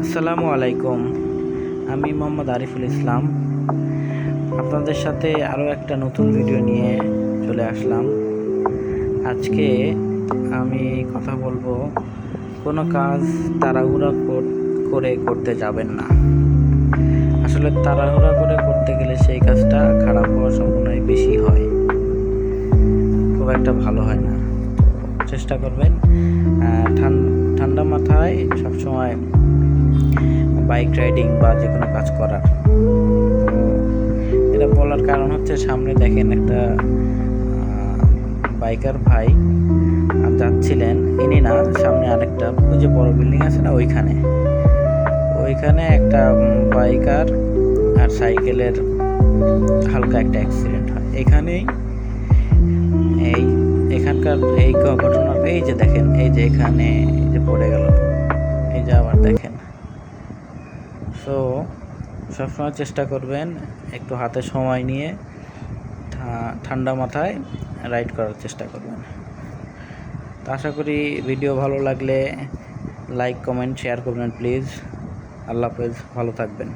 আসসালামু আলাইকুম। আমি মোহাম্মদ আরিফুল ইসলাম। আপনাদের সাথে আরও একটা নতুন ভিডিও নিয়ে চলে আসলাম। আজকে আমি কথা বলব, কোনো কাজ তাড়াহুড়া কর- করে করতে যাবেন না। আসলে তাড়াহুড়া করে করতে গেলে সেই কাজটা খারাপ হওয়ার সম্ভাবনাই বেশি হয়। খুব একটা ভালো হয় না। চেষ্টা করবেন ঠান্ডা মাথায় সবসময় বাইক রাইডিং বা যে কোনো কাজ করার। এটা বলার কারণ হচ্ছে সামনে দেখেন একটা বাইকার ভাই যাচ্ছিলেন, ইনি না, সামনে আরেকটা, ওই যে বড় বিল্ডিং আছে না ওইখানে। ওইখানে একটা বাইকার আর সাইকেলের হালকা একটা অ্যাক্সিডেন্ট হয়। এখানেই এই, এখানকার এই ঘটনা এই যে দেখেন, এই যে এখানে যে পড়ে গেল। এই যে আবার দেখেন। সো সবসময় চেষ্টা করবেন একটু হাতে সময় নিয়ে ঠান্ডা মাথায় রাইড করার চেষ্টা করবেন। তো আশা করি ভিডিও ভালো লাগলে লাইক, কমেন্ট, শেয়ার করবেন প্লিজ। আল্লাহ হাফেজ, ভালো থাকবেন।